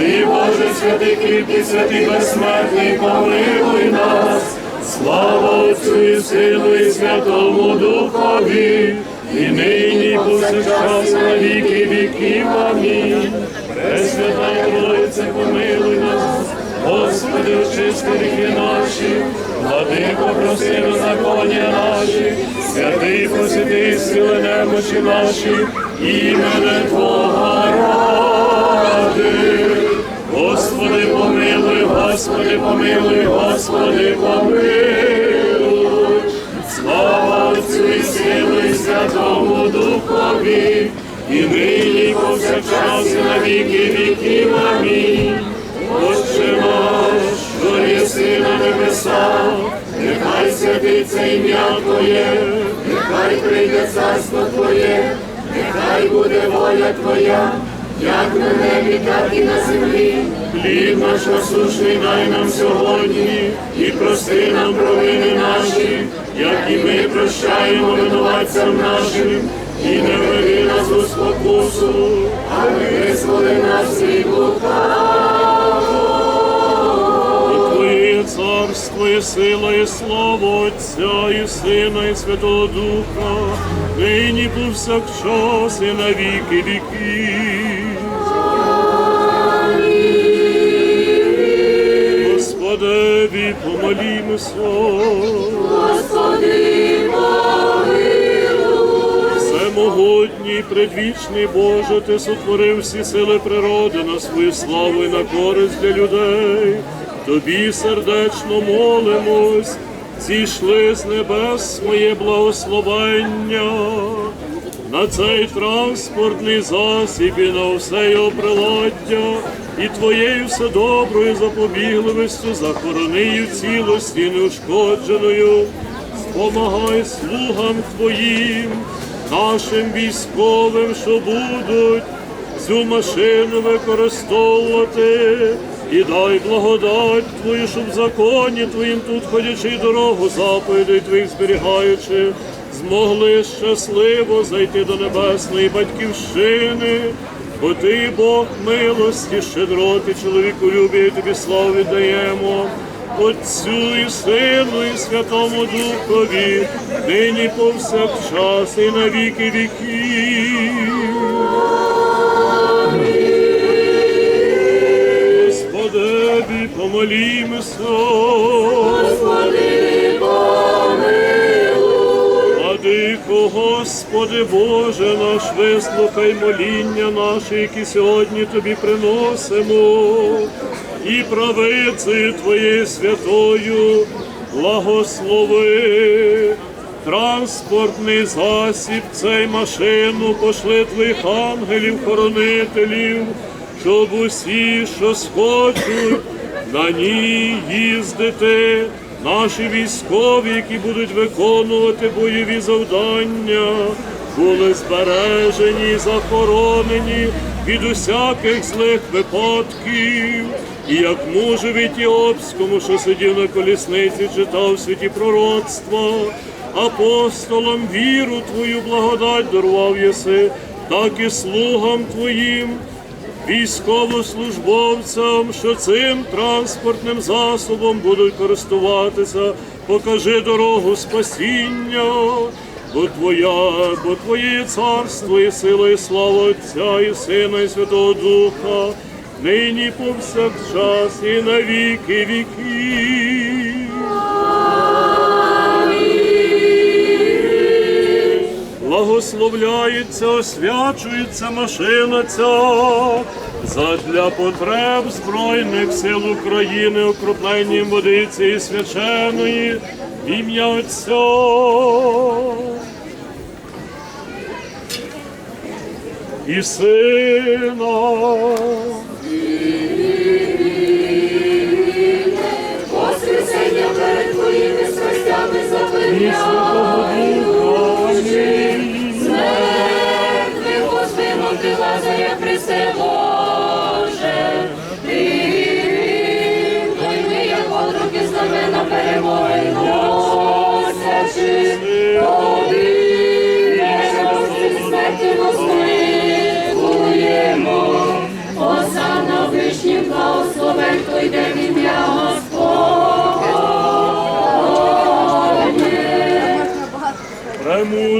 Святий Боже, святий кріпкий, святий безсмертний, помилуй нас. Слава Отцю і Сину і Святому Духові, і нині повсякчас на віки віків. Амінь. Пресвята Троїце, помилуй нас, Господи, очисти гріхи наші, владико, прости беззаконня наші, святий посвяти сили немочі наші, імене Твого ради. Господи, помилуй, Господи, помилуй, Слава Отцю і Сину і Святому Духові, і нині повсякчас на віки віків. Амінь. Отче наш, що єси на небесах, нехай святиться ім'я Твоє, нехай прийде царство Твоє, нехай буде воля Твоя, як на небі, так і на землі. Хліб наш насущний дай нам сьогодні, і прости нам провини наші, як і ми прощаємо винуватцям нашим, і не веди нас у спокусу, а визволи нас від лукавого. Твоє царство і сила, і слава Отця, і Сина, і Святого Духа, нині повсякчас і на віки віків. Господеві помолімося. Господи, помилуй. Всемогутній, предвічний Боже, ти сотворив всі сили природи на свою славу і на користь для людей. Тобі сердечно молимось, зійшли з небес моє благословення. На цей транспортний засіб і на все його приладдя, і твоєю вседоброю запобігливістю захоронию цілості неушкодженою. Спомагай слугам Твоїм, нашим військовим, що будуть цю машину використовувати, і дай благодать Твою, щоб в законі Твоїм тут ходячи дорогу заповідей Твоїх зберігаючи, змогли щасливо зайти до небесної батьківщини. Бо ти Бог милості, щедроти, чоловіку любі, тобі славу віддаємо. Отцю і Сину, і Святому Духові, нині повсякчас і на віки віків. Господеві помолімося. Господи, Владико, Господи Боже наш, вислухай моління наші, які сьогодні Тобі приносимо, і правицею Твоєю святою благослови. Транспортний засіб, цей машину пошли твоїх ангелів-хоронителів, щоб усі, що схочуть, на ній їздити, наші військові, які будуть виконувати бойові завдання, були збережені, захоронені від усяких злих випадків. І як мужу Вітіопському, що сидів на колісниці, читав святі пророцтва, апостолам віру Твою благодать дарував єси, так і слугам Твоїм військовослужбовцям, що цим транспортним засобом будуть користуватися, покажи дорогу спасіння, бо Твоя, бо Твоє царство і сила, і слава Отця, і Сина, і Святого Духа, нині повсякчас і на віки віків. Благословляється, освячується машина ця задля потреб Збройних сил України, окропленням водиці і свяченої ім'я Отця. І сина.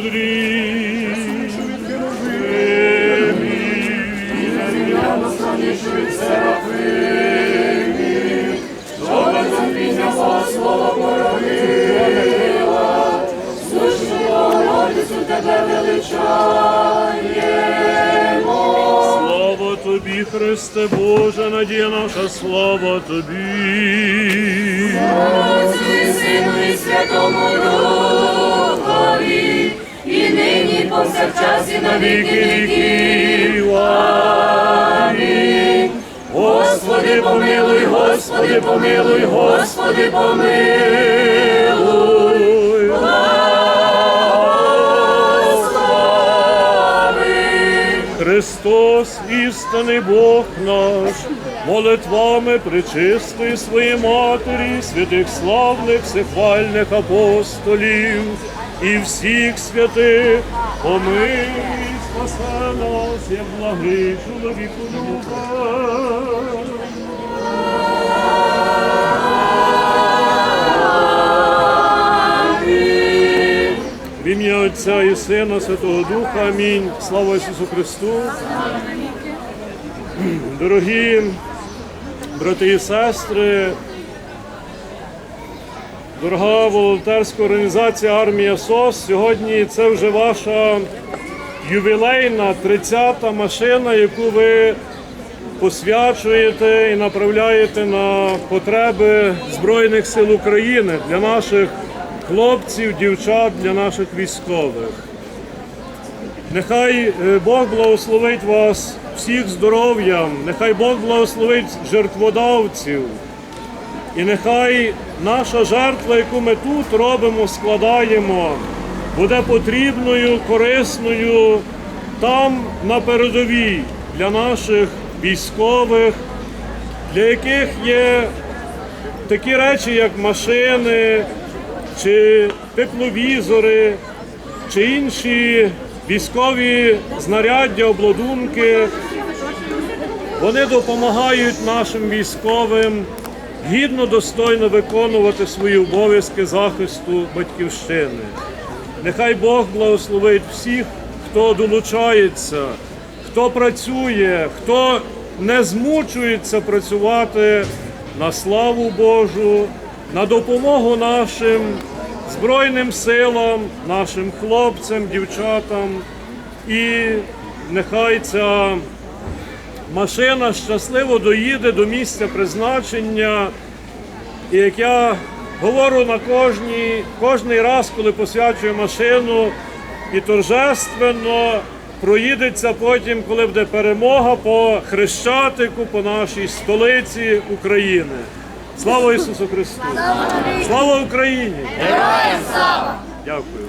Мудрі. Богородицю тебе величаємо. Слава тобі, Христе Боже, надія наша, слава тобі. Сину і Святому Духові, і нині повсякчас і на віки віків. Амінь. Господи, помилуй, Господи, помилуй, Господи, помилуй. Христос, істинний Бог наш, молитвами причистої своєї Матері, святих славних, всехвальних апостолів і всіх святих, помилуй, і спасе нас, як благий чоловіку. В ім'я Отця і Сина, Святого Духа. Амінь. Слава Ісусу Христу. Дорогі брати і сестри, дорога волонтерська організація Армія СОС. Сьогодні це вже ваша ювілейна 30-та машина, яку ви посвячуєте і направляєте на потреби Збройних сил України для наших хлопців, дівчат, для наших військових. Нехай е, Бог благословить вас всіх здоров'ям, нехай Бог благословить жертводавців. І нехай наша жертва, яку ми тут робимо, складаємо, буде потрібною, корисною там на передовій для наших військових, для яких є такі речі, як машини, чи тепловізори, чи інші військові знаряддя, обладунки. Вони допомагають нашим військовим гідно, достойно виконувати свої обов'язки захисту батьківщини. Нехай Бог благословить всіх, хто долучається, хто працює, хто не змучується працювати на славу Божу, на допомогу нашим Збройним силам, нашим хлопцям, дівчатам. І нехай ця машина щасливо доїде до місця призначення. І як я говорю на кожній, кожний раз, коли посвячую машину, і торжественно проїдеться потім, коли буде перемога по Хрещатику, по нашій столиці України. Слава Ісусу Христу! Слава Україні! Героям слава! Дякую.